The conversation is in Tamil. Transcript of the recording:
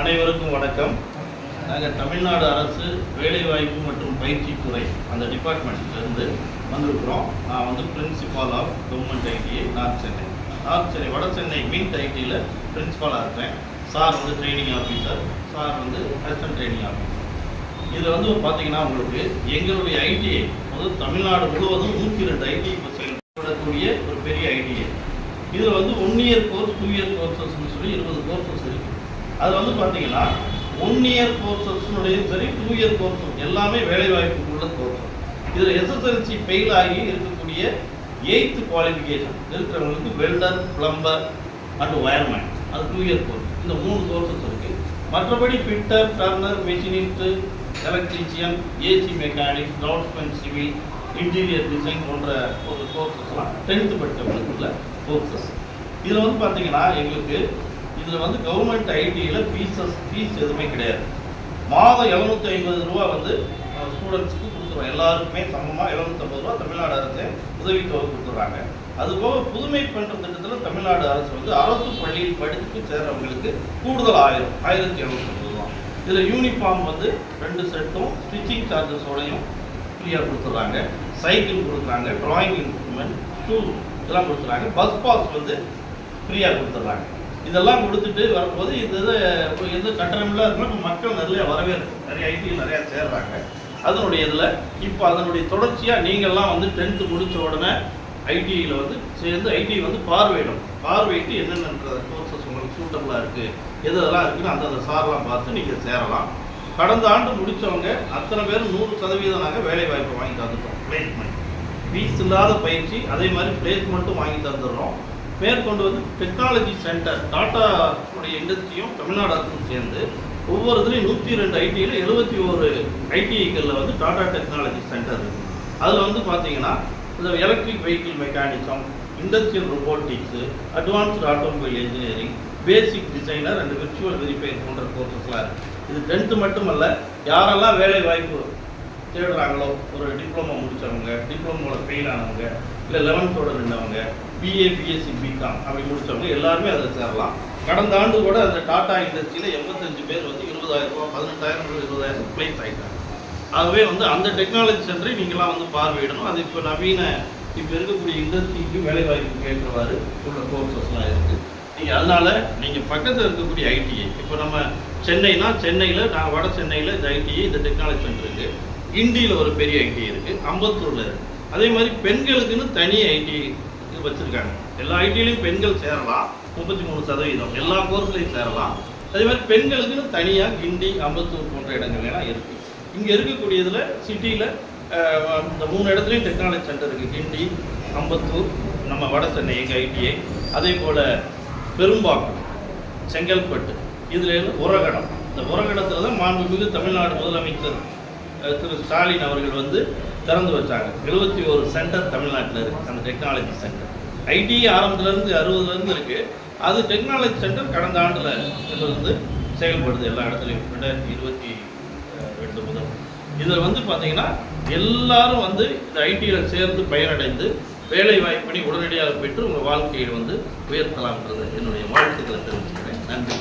அனைவருக்கும் வணக்கம். நாங்கள் தமிழ்நாடு அரசு வேலைவாய்ப்பு மற்றும் பயிற்சித்துறை அந்த டிபார்ட்மெண்ட்லேருந்து வந்திருக்கிறோம். நான் வந்து principal of government ITI north Chennai north Chennai வட சென்னை மின்ட் ஐடியில் பிரின்சிபாலாக இருக்கிறேன் சார் வந்து ட்ரைனிங் ஆஃபீஸர் சார் வந்து அசிஸ்டன்ட் ட்ரைனிங் ஆஃபீஸர் இதில் வந்து பார்த்தீங்கன்னா உங்களுக்கு எங்களுடைய ஐடிஐ வந்து தமிழ்நாடு முழுவதும் நூற்றி ரெண்டு ஐடி இப்போ செயல்படக்கூடிய ஒரு பெரிய ஐடிஐ இதில் வந்து one year course two year கோர்சஸ்னு சொல்லி இருபது கோர்சஸ் இருக்குது அது வந்து பார்த்தீங்கன்னா ஒன் இயர் கோர்சஸ்னுடையும் சரி டூ இயர் கோர்சஸ் எல்லாமே வேலைவாய்ப்பு உள்ள கோர்சஸ் இதில் எஸ்எஸ்எல்சி ஃபெயில் ஆகி இருக்கக்கூடிய எயித்து குவாலிஃபிகேஷன் இருக்கிறவங்களுக்கு வெல்டர் பிளம்பர் அண்ட் வயர்மேன் அது டூ இயர் கோர்ஸ் இந்த மூணு கோர்சஸ் இருக்குது மற்றபடி fitter turner machinist electrician AC mechanic groundsman civil interior design போன்ற ஒரு கோர்சஸ்லாம் டென்த்து படித்தவங்களுக்கு உள்ள கோர்சஸ் இதில் வந்து பார்த்தீங்கன்னா எங்களுக்கு இதில் வந்து கவர்மெண்ட் ஐடியில் ஃபீஸஸ் ஃபீஸ் எதுவுமே கிடையாது. மாதம் எழுநூற்றி ஐம்பது ரூபா வந்து ஸ்டூடெண்ட்ஸ்க்கு கொடுத்துருவோம் எல்லாருக்குமே சமமாக எழுநூற்றம்பது ரூபா தமிழ்நாடு அரசு உதவித்தொகை கொடுத்துட்றாங்க. அதுபோக புதுமை பண்ணுற திட்டத்தில் தமிழ்நாடு அரசு வந்து அரசு பள்ளியில் படித்து சேர்றவங்களுக்கு கூடுதல் ஆயிரம் ஆயிரத்தி எழுநூற்றம்பது ரூபா. இதில் யூனிஃபார்ம் வந்து ரெண்டு செட்டும் ஸ்டிச்சிங் சார்ஜஸோடையும் ஃப்ரீயாக கொடுத்துட்றாங்க. சைக்கிள் கொடுக்குறாங்க ட்ராயிங் இன்ஸ்ட்ருமெண்ட் ஷூ இதெல்லாம் கொடுத்துறாங்க பஸ் பாஸ் வந்து ஃப்ரீயாக கொடுத்துட்றாங்க. இதெல்லாம் கொடுத்துட்டு வரும்போது இந்த இது எந்த கட்டணம்லாம் இருக்குன்னா இப்போ மக்கள் நிறைய வரவேற்பு நிறைய ஐடியில் நிறையா சேர்றாங்க. அதனுடைய இதில் இப்போ அதனுடைய தொடர்ச்சியாக நீங்கள்லாம் வந்து டென்த்து முடித்த உடனே ஐடியில் வந்து சேர்ந்து ஐடி வந்து பார்வையிடும். பார்வையிட்டு என்னென்னன்ற கோர்சஸ் உங்களுக்கு சூட்டபுளாக இருக்குது எது எதெல்லாம் இருக்குன்னு அந்தந்த சார்லாம் பார்த்து நீங்கள் சேரலாம். கடந்த ஆண்டு முடித்தவங்க அத்தனை பேர் நூறு சதவீதம் நாங்கள் வேலைவாய்ப்பு வாங்கி தந்துட்டோம். பிளேஸ்மெண்ட் ஃபீஸ் இல்லாத பயிற்சி அதே மாதிரி பிளேஸ்மெண்ட்டும் வாங்கி தந்துடுறோம். மேற்கொண்டு வந்து டெக்னாலஜி சென்டர் டாட்டா உடைய இண்டஸ்ட்ரியும் தமிழ்நாடு அரசும் சேர்ந்து ஒவ்வொரு இதுலையும் நூற்றி ரெண்டு ஐடியில் எழுபத்தி ஒரு ஐடிஐக்களில் வந்து டாடா டெக்னாலஜி சென்டர் இருக்குது அதில் வந்து பார்த்தீங்கன்னா இந்த electric vehicle mechanism industrial robotics advanced automobile engineering basic designer and virtual verifier போன்ற கோர்சஸ்லாம் இருக்குது இது டென்த்து மட்டுமல்ல யாரெல்லாம் வேலை வாய்ப்பு தேடுறாங்களோ? ஒரு டிப்ளமோ முடித்தவங்க டிப்ளமோவில் ஃபெயில் ஆனவங்க இல்லை லெவன்த்தோட நின்றவங்க பிஏ பிஎஸ்சி பிகாம் அப்படி முடித்தவங்க எல்லாருமே அதில் சேரலாம். கடந்த ஆண்டு கூட அந்த டாடா இண்டஸ்ட்ரியில் எண்பத்தஞ்சு பேர் வந்து இருபதாயிரம் ரூபா பதினெட்டாயிரம் இருபதாயிரம் பிளேஸ் ஆகிட்டாங்க ஆகவே வந்து அந்த டெக்னாலஜி சென்டரை நீங்களாம் வந்து பார்வையிடணும். அது இப்போ நவீன இப்போ இருக்கக்கூடிய இண்டஸ்ட்ரிக்கு வேலைவாய்ப்பு கேட்குறவாறு உள்ள கோர்சஸ்லாம் இருக்குது நீங்கள் அதனால் நீங்கள் பக்கத்தில் இருக்கக்கூடிய ஐடிஐ இப்போ நம்ம சென்னைனா சென்னையில் நான் வட சென்னையில் இந்த ஐடிஐ இந்த டெக்னாலஜி சென்டர் இருக்குது கிண்டியில் ஒரு பெரிய ஐடி இருக்குது அம்பத்தூரில் இருக்குது அதே மாதிரி பெண்களுக்குன்னு தனி ஐடி வச்சுருக்காங்க. எல்லா ஐடியிலையும் பெண்கள் சேரலாம் முப்பத்தி மூணு சதவீதம். எல்லா கோர்ஸ்லையும் சேரலாம். அதே மாதிரி பெண்களுக்குன்னு தனியாக கிண்டி அம்பத்தூர் போன்ற இடங்கள்லாம் இருக்குது இங்கே இருக்கக்கூடியதில் சிட்டியில் இந்த மூணு இடத்துலையும் டெக்னாலஜி சென்டர் இருக்குது கிண்டி அம்பத்தூர் நம்ம வட சென்னை எங்கள் ஐடிஐ. அதே போல் பெரும்பாக்கம் செங்கல்பட்டு இதில் உரகடம். இந்த உரகடத்தில் தான் மாண்புமிகு தமிழ்நாடு முதலமைச்சர் திரு ஸ்டாலின் அவர்கள் வந்து திறந்து வச்சாங்க. எழுபத்தி ஒரு சென்டர் தமிழ்நாட்டில் இருக்குது அந்த டெக்னாலஜி சென்டர். ஐடி ஆரம்பத்துலேருந்து அறுபதுலேருந்து இருக்குது அது டெக்னாலஜி சென்டர் கடந்த ஆண்டில் இருந்து செயல்படுது எல்லா இடத்துலையும். ரெண்டாயிரத்தி இருபத்தி ரெண்டு முதல். இதில் வந்து பார்த்தீங்கன்னா எல்லாரும் வந்து இந்த ஐடியில் சேர்ந்து பயனடைந்து வேலை வாய்ப்பினை உடனடியாக பெற்று உங்கள் வாழ்க்கையை வந்து உயர்த்தலாம்ன்றது என்னுடைய வாழ்த்துக்களை தெரிவிச்சுக்கிறேன். நன்றி.